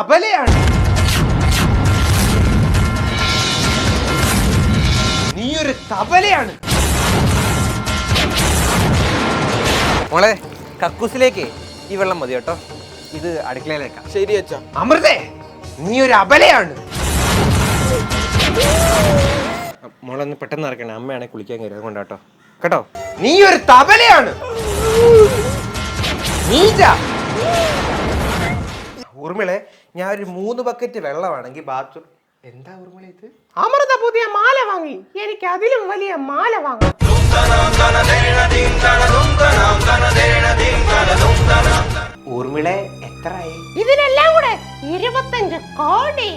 തബലയാണ് നീ ഒരു തബലയാണ് മോളെ കക്കൂസിലേക്ക് ഈ വെള്ളം മതി കേട്ടോ. ഇത് അടുക്കളയിലേക്കാ. ശരി അച്ഛാ. അമൃതേ നീ ഒരു അബലയാണ് മോളെ ഒന്ന് പെട്ടെന്ന് ഇറക്കണേ അമ്മയാണെ കുളിക്കാൻ കയറി അതുകൊണ്ട് കേട്ടോ കേട്ടോ? നീ ഒരു തബലയാണ് നീജ ഊർമിളെ ഞാൻ ഒരു മൂന്ന് ബക്കറ്റ് വെള്ളമാണെങ്കിൽ ബാത്റൂം എന്താ ഊർമിള ഇത്? അമൃത പുതിയ മാല വാങ്ങി. എനിക്ക് അതിലും വലിയ മാല വാങ്ങാം ഊർമിളെ എത്രയായി? ഇതിനെല്ലാം കൂടെ ഇരുപത്തഞ്ച് കോടി.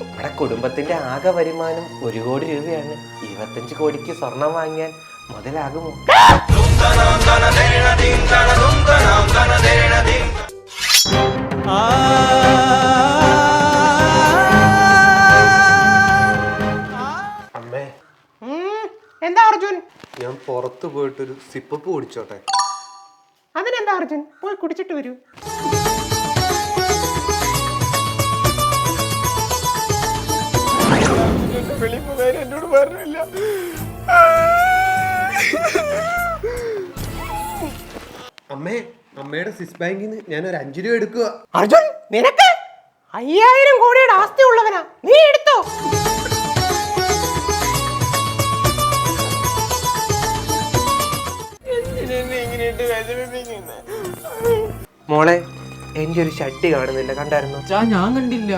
നമ്മുടെ കുടുംബത്തിന്റെ ആകെ വരുമാനം ഒരു കോടി രൂപയാണ്. ഇരുപത്തഞ്ച് കോടിക്ക് സ്വർണം വാങ്ങിയാൽ മുതലാകുമോ? അമ്മേ. എന്താ അർജുൻ? ഞാൻ പുറത്തു പോയിട്ടൊരു സിപ്പപ്പ് കുടിച്ചോട്ടെ. അതിനെന്താ അർജുൻ? പോയി കുടിച്ചിട്ട് വരൂ. എന്നോട് പറഞ്ഞില്ല. അമ്മേ അമ്മയുടെ സ്വിസ് ബാങ്കിൽ നിന്ന് ഞാൻ ഒരു അഞ്ചു രൂപ എടുക്കുക. അർജുൻ നിനക്ക് അയ്യായിരം കോടിയുടെ ആസ്തി ഉള്ളവനാ. നീ എടുത്തോ. മോളെ എന്റെ ഒരു ഷഡ്ഡി കാണുന്നില്ല കണ്ടായിരുന്നു? ഞാൻ കണ്ടില്ല.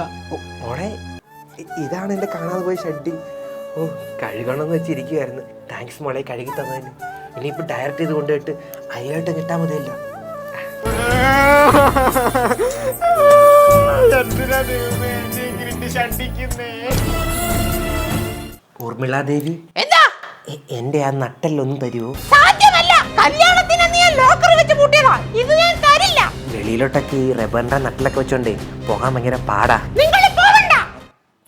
മോളെ ഇതാണ് എന്റെ കാണാതെ പോയ ഷഡ്ഡി. ഓ കഴുകണമെന്ന് വെച്ചിരിക്കുവായിരുന്നു. താങ്ക്സ് മോളെ കഴുകി തന്നതിന്. ഇനിയിപ്പോ ഡയറക്റ്റ് ചെയ്ത് കൊണ്ടുപോയിട്ട് അയ്യായിട്ട് കിട്ടാൻ മതിയല്ലോ. ഊർമിളാദേവി എന്താ? എന്റെ ആ നട്ടല്ലൊന്നും തരുമോ സാധ്യമല്ല. കല്യാണത്തിന് നീ ലോക്കർ വെച്ച് പൂട്ടിയതാ. ഇത് ഞാൻ തരില്ല. വെളിയിലോട്ടൊക്കെ ഈ റബ്ബറിന്റെ നട്ടിലൊക്കെ വെച്ചോണ്ടേ പോകാൻ ഭയങ്കര പാടാ. നിങ്ങൾ പോകണ്ട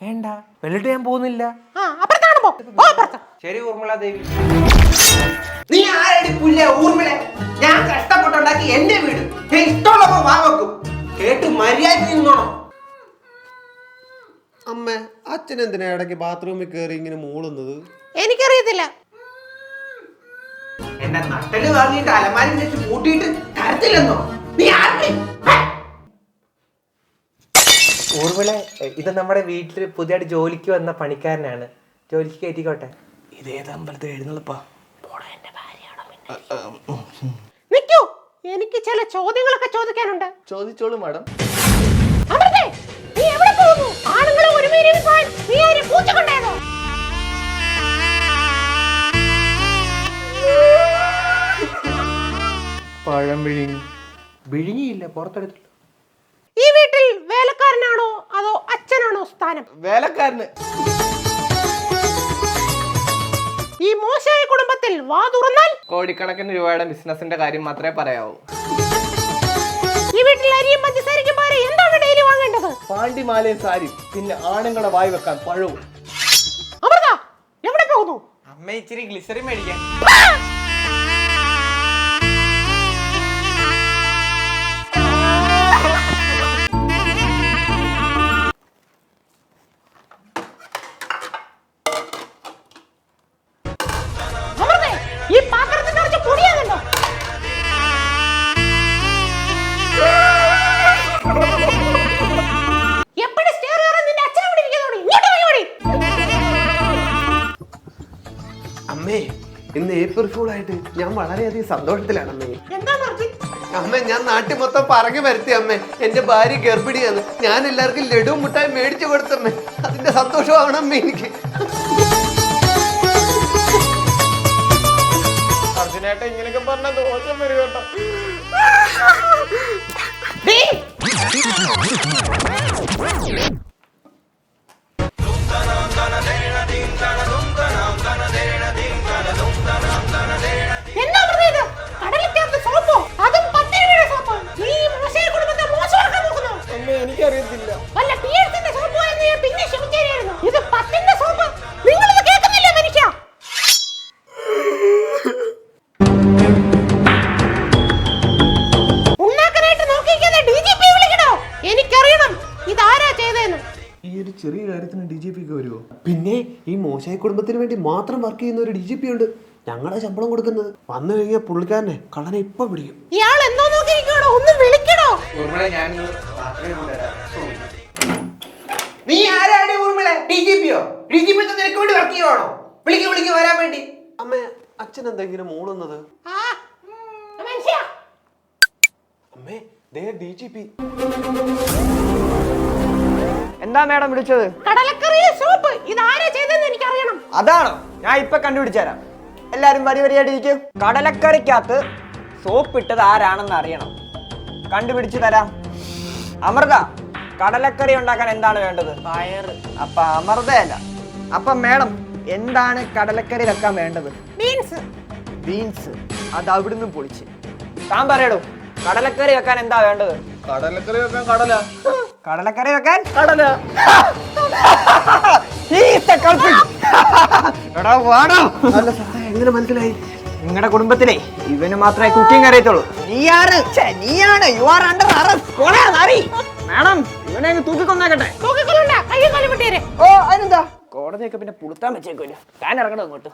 വേണ്ട. വെളിയിട്ട് ഞാൻ പോകുന്നില്ല. ആ അപ്പുറത്താണ് പോ പോ അപ്പുറത്ത്. ശരി ഊർമിളാദേവി നീ ആരടി പുല്ല ഊർമിള? ഞാൻ കഷ്ടപ്പെട്ടുണ്ടാക്കി എന്റെ വീട്. ഞാൻ വാ വെക്കും. കേട്ട് മര്യാദ നിന്നോണം അമ്മ അച്ഛൻ എന്തിനാ ഇടയ്ക്ക് ബാത്റൂമിൽ കയറി ഇങ്ങനെ മൂളുന്നത്? എനിക്കറിയത്തില്ല. എന്നെ നട്ടൽ വാങ്ങിയിട്ട് അലമാരി വെച്ച് കൂട്ടിയിട്ട് തരത്തില്ലെന്നോ? നീ ആരടി ഊർവിളെ ഇത് നമ്മുടെ വീട്ടിൽ പുതിയതായിട്ട് ജോലിക്ക് വന്ന പണിക്കാരനാണ്. ജോലിക്ക് കയറ്റിക്കോട്ടെ? ഇതേത് അമ്പലത്തിൽ എഴുന്നള്ളപ്പാ. നിക്കൂ. എനിക്ക് ചില ചോദ്യങ്ങളൊക്കെ ചോദിക്കാനുണ്ട്. ചോദിച്ചോളൂ മാഡം. അമൃതേ നീ എവിടെ പോകുന്നു? ആണുങ്ങളെ ഒരുമയിരിക്കാൻ നീ പൂച്ച കൊണ്ടേതോ പഴം വിഴുങ്ങി. വിഴുങ്ങിയില്ല പുറത്തെടുത്തില്ല. ഈ വീട്ടിൽ വേലക്കാരനാണോ അതോ അച്ഛനാണോ സ്ഥാനം? വേലക്കാരന്. ഈ മോശമായ കുടുംബത്തിൽ വാ തുറന്നാൽ? കോടിക്കണക്കിന് രൂപയുടെ ബിസിനസിന്റെ കാര്യം മാത്രമേ പറയാവൂ. ഈ വീട്ടിൽ അരിയും പഞ്ചസാരയ്ക്കും പകരം എന്താണ് ഡെയിലി വാങ്ങേണ്ടത്? പാണ്ടിമാലയും സാരി പിന്നെ ആണുങ്ങളെ വായി വെക്കാൻ പഴവും. അമൃത എവിടെ പോകുന്നു? അമ്മ ഇച്ചിരി ഗ്ലിസറി മേടിക്കാൻ. ഇന്ന് ഏപ്രിൽ ഫൂൾ ആയിട്ട് ഞാൻ വളരെയധികം സന്തോഷത്തിലാണ് അമ്മേ അമ്മ ഞാൻ നാട്ടിൽ മൊത്തം പറഞ്ഞു വരുത്തി അമ്മേ. എന്റെ ഭാര്യ ഗർഭിണിയാണ്. ഞാൻ എല്ലാവർക്കും ലഡു മുട്ടായി മേടിച്ചു കൊടുത്തമ്മേ. അതിന്റെ സന്തോഷമാണ് അമ്മ എനിക്ക്. അർജുനേട്ട ഇങ്ങനെയൊക്കെ പറഞ്ഞ ദോഷം വരും കേട്ടോ. ചെയ്തില്ല വല്ല ഇത് നിങ്ങൾ ഡി ജി പി വിളിക്കണോ? ഈ ഒരു ചെറിയ കാര്യത്തിന് വരുമോ പിന്നെ ഈ മോശായി കുടുംബത്തിന് വേണ്ടി മാത്രം വർക്ക് ചെയ്യുന്ന ഒരു ഡി ജി പി ഉണ്ട്. ഞങ്ങളുടെ ശമ്പളം കൊടുക്കുന്നത്. വന്നു കഴിഞ്ഞാൽ പുള്ളിക്കാരനെ കളനെ ഇപ്പൊ പിടിക്കും. ഇയാൾ എന്തോ നോക്കിയിരിക്കണോ ഒന്ന് വിളിക്കണോ? ഞാൻ ജി പി നിനക്ക് വേണ്ടി വർക്ക് ചെയ്യുവാണോ? വിളിക്ക് വിളിക്ക് വരാൻ വേണ്ടി. അമ്മ അച്ഛൻ എന്താ ഇങ്ങനെ മൂളുന്നത് അമ്മേ ദേ ഡി ജി പി എന്താ മേഡം വിളിച്ചത്? കടലക്കറി സൂപ്പ് എനിക്ക് എനിക്കറിയണം. അതാണോ? ഞാൻ ഇപ്പൊ കണ്ടുപിടിച്ചു തരാം എല്ലാരും വരി വരിയായിട്ട് ഇരിക്കും. കടലക്കറിക്കകത്ത് സോപ്പ് ഇട്ടത് ആരാണെന്ന് അറിയണം. കണ്ടുപിടിച്ചു തരാം. അമൃത കടലക്കറി ഉണ്ടാക്കാൻ എന്താണ് വേണ്ടത്? പയർ. അപ്പൊ അമൃതയല്ല അപ്പൊ മേഡം എന്താണ് കടലക്കറി വെക്കാൻ വേണ്ടത്? ബീൻസ്. ബീൻസ്. അത് അവിടുന്ന് പൊളിച്ച്. താൻ പറയടോ കടലക്കറി വെക്കാൻ എന്താ വേണ്ടത്? കടലക്കറി വെക്കാൻ കടല. കടലക്കറി വെക്കാൻ കടല. എടാ വാടോ. അല്ല സാറേ എങ്ങനെ മനസ്സിലായി? നിങ്ങളുടെ കുടുംബത്തിലെ ഇവന് മാത്രമേ കുക്കിംഗ് അറിയത്തുള്ളൂ. നീയാണ്. നീയാണ് you are under arrest madam ഇവനെ അങ്ങ് തൂക്കിക്കൊന്നേക്കട്ടെ. നോക്കിക്കൊള്ളണ്ട കയ്യും കാലും വിട്ടേരെ ഓ അതിനെന്താ? കോടതിയൊക്കെ പിന്നെ പുളുത്താൻ വെച്ചേക്കുമല്ലോ താൻ ഇറങ്ങണം അങ്ങോട്ട്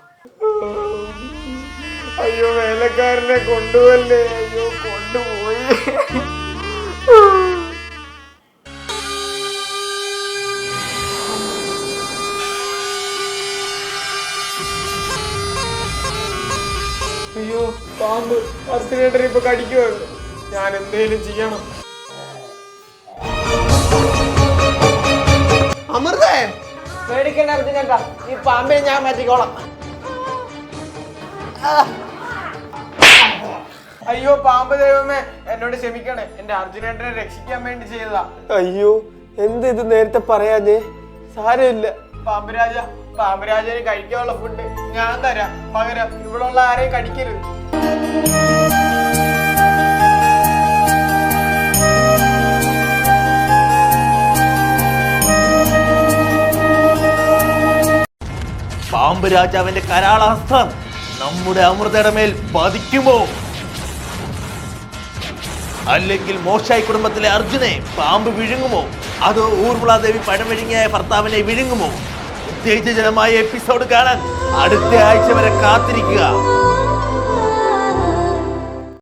അയ്യോ വേലക്കാരനെ കൊണ്ടുപോയല്ലേ അയ്യോ കൊണ്ടുപോയി. അയ്യോ പാമ്പ്. അർച്ചനേട്ടൻ ഇപ്പൊ കടിക്കുവാണ് ഞാൻ എന്തേലും ചെയ്യണം. അമൃതേ. പേടിക്കണ്ട അർജുനേട്ടാ ഈ പാമ്പിനെ ഞാൻ മാറ്റിക്കോളാം. അയ്യോ പാമ്പ് ദൈവമേ എന്നോട് ക്ഷമിക്കണേ. എന്റെ അർജുനേട്ടനെ രക്ഷിക്കാൻ വേണ്ടി ചെയ്തതാ. അയ്യോ എന്ത് ഇത് നേരത്തെ പറയാഞ്ഞേ? സാരമില്ല. പാമ്പ് രാജ പാമ്പ് രാജന് കഴിക്കാനുള്ള ഫുഡ് ഞാൻ തരാം. പകരം ഉള്ള ആരെയും കടിക്കരുത്. രാജാവിന്റെ കരാളഹസ്തം നമ്മുടെ അമൃതയുടെ മേൽ പതിക്കുമോ അല്ലെങ്കിൽ മോശായി കുടുംബത്തിലെ അർജുനെ പാമ്പ് വിഴുങ്ങുമോ? അതോ ഊർമിളാദേവി പഴമഴുങ്ങിയായ ഭർത്താവിനെ വിഴുങ്ങുമോ? ഉത്തേജനമായ എപ്പിസോഡ് കാണാൻ അടുത്ത ആഴ്ച വരെ കാത്തിരിക്കുക.